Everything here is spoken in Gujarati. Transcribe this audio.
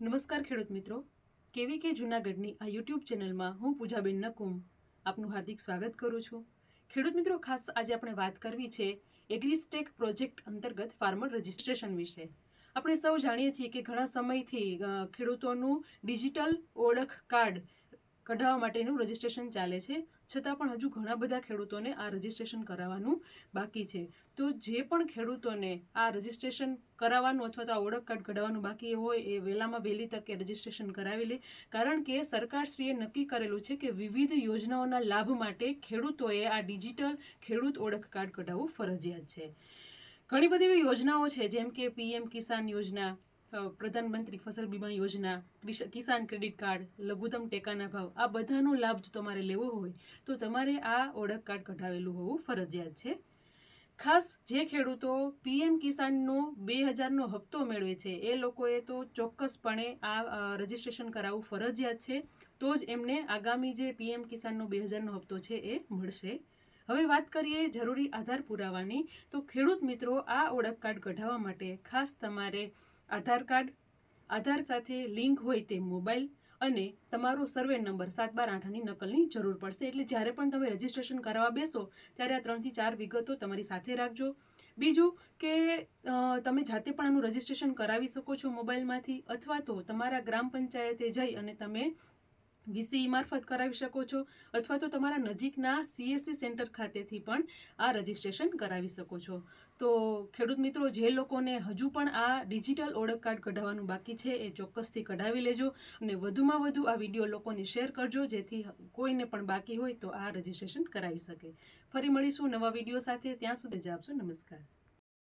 નમસ્કાર ખેડૂત મિત્રો. કેવી કે જૂનાગઢની આ યુટ્યુબ ચેનલમાં હું પૂજાબેન નકુમ આપનું હાર્દિક સ્વાગત કરું છું. ખેડૂત મિત્રો, ખાસ આજે આપણે વાત કરવી છે એગ્રીસ્ટેક પ્રોજેક્ટ અંતર્ગત ફાર્મર રજિસ્ટ્રેશન વિશે. આપણે સૌ જાણીએ છીએ કે ઘણા સમયથી ખેડૂતોનું ડિજિટલ ઓળખ કાર્ડ કઢાવવા માટેનું રજિસ્ટ્રેશન ચાલે છે. છતાં પણ હજુ ઘણા બધા ખેડૂતોને આ રજિસ્ટ્રેશન કરાવવાનું બાકી છે. તો જે પણ ખેડૂતોને આ રજિસ્ટ્રેશન કરાવવાનું અથવા તો આ ઓળખ કાર્ડ કઢાવવાનું બાકી હોય, એ વહેલામાં વહેલી તકે રજિસ્ટ્રેશન કરાવી લે. કારણ કે સરકારશ્રીએ નક્કી કરેલું છે કે વિવિધ યોજનાઓના લાભ માટે ખેડૂતોએ આ ડિજિટલ ખેડૂત ઓળખ કાર્ડ કઢાવવું ફરજિયાત છે. ઘણી બધી એવી યોજનાઓ છે, જેમ કે પીએમ કિસાન યોજના પ્રધાનમંત્રી ફસલ બીમા યોજના કિસાન ક્રેડિટ કાર્ડ, લઘુત્તમ ટેકાના ભાવ, આ બધાનો લાભ જો તમારે લેવો હોય, તો તમારે આ ઓળખ કાર્ડ કઢાવેલું હોવું ફરજિયાત છે. ખાસ જે ખેડૂતો પીએમ કિસાનનો બે હજારનો હપ્તો મેળવે છે, એ લોકોએ તો ચોક્કસપણે આ રજિસ્ટ્રેશન કરાવવું ફરજિયાત છે, તો જ એમને આગામી જે પીએમ કિસાનનો બે હજારનો હપ્તો છે એ મળશે. હવે વાત કરીએ જરૂરી આધાર પુરાવાની, તો ખેડૂત મિત્રો આ ઓળખ કાર્ડ કઢાવવા માટે ખાસ તમારે આધાર કાર્ડ, આધાર સાથે લિંક હોય તે મોબાઈલ અને તમારો સર્વે નંબર સાત બાર આઠની નકલની જરૂર પડશે. એટલે જ્યારે પણ તમે રજીસ્ટ્રેશન કરાવવા બેસો, ત્યારે આ ત્રણથી ચાર વિગતો તમારી સાથે રાખજો. બીજું કે તમે જાતે પણ આનું રજિસ્ટ્રેશન કરાવી શકો છો મોબાઈલમાંથી, અથવા તો તમારા ગ્રામ પંચાયતે જઈ અને તમે વીસીઈ મારફત કરાવી શકો છો અથવા તો તમારા નજીકના સીએસસી સેન્ટર ખાતેથી પણ આ રજીસ્ટ્રેશન કરાવી શકો છો. તો ખેડૂત મિત્રો, જે લોકોને હજુ પણ આ ડિજિટલ ઓળખ કાર્ડ કઢાવવાનું બાકી છે, એ ચોક્કસથી કઢાવી લેજો અને વધુમાં વધુ આ વીડિયો લોકોને શેર કરજો, જેથી કોઈને પણ બાકી હોય તો આ રજીસ્ટ્રેશન કરાવી શકે. ફરી મળીશું નવા વીડિયો સાથે. ત્યાં સુધી જ આપશો. નમસ્કાર.